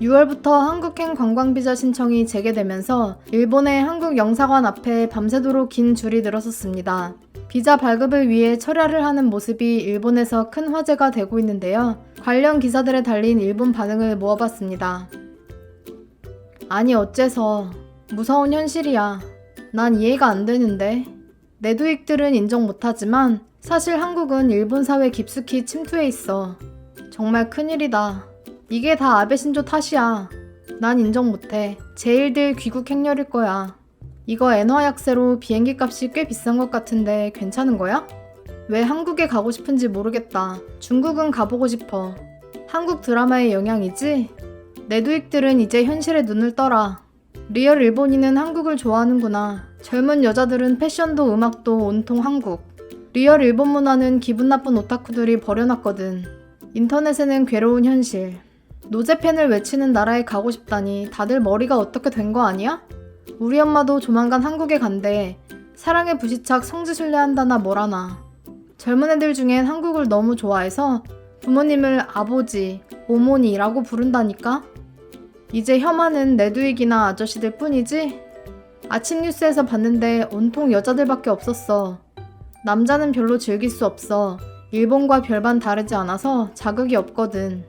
6월부터 한국행 관광비자 신청이 재개되면서 일본의 한국 영사관 앞에 밤새도록 긴 줄이 늘어섰습니다. 비자 발급을 위해 철야를 하는 모습이 일본에서 큰 화제가 되고 있는데요. 관련 기사들에 달린 일본 반응을 모아봤습니다. 아니 어째서 무서운 현실이야. 난 이해가 안 되는데. 내두익들은 인정 못하지만 사실 한국은 일본 사회 깊숙이 침투해 있어. 정말 큰일이다. 이게 다 아베 신조 탓이야. 난 인정 못해. 제일들 귀국 행렬일 거야. 이거 엔화 약세로 비행기 값이 꽤 비싼 것 같은데 괜찮은 거야? 왜 한국에 가고 싶은지 모르겠다. 중국은 가보고 싶어. 한국 드라마의 영향이지? 내두익들은 이제 현실에 눈을 떠라. 리얼 일본인은 한국을 좋아하는구나. 젊은 여자들은 패션도 음악도 온통 한국. 리얼 일본 문화는 기분 나쁜 오타쿠들이 버려놨거든. 인터넷에는 괴로운 현실. 노제팬을 외치는 나라에 가고 싶다니 다들 머리가 어떻게 된 거 아니야? 우리 엄마도 조만간 한국에 간대. 사랑에 부시착 성지순례한다나 뭐라나. 젊은 애들 중엔 한국을 너무 좋아해서 부모님을 아버지, 어머니라고 부른다니까? 이제 혐한은 내두익이나 아저씨들 뿐이지? 아침 뉴스에서 봤는데 온통 여자들밖에 없었어. 남자는 별로 즐길 수 없어. 일본과 별반 다르지 않아서 자극이 없거든.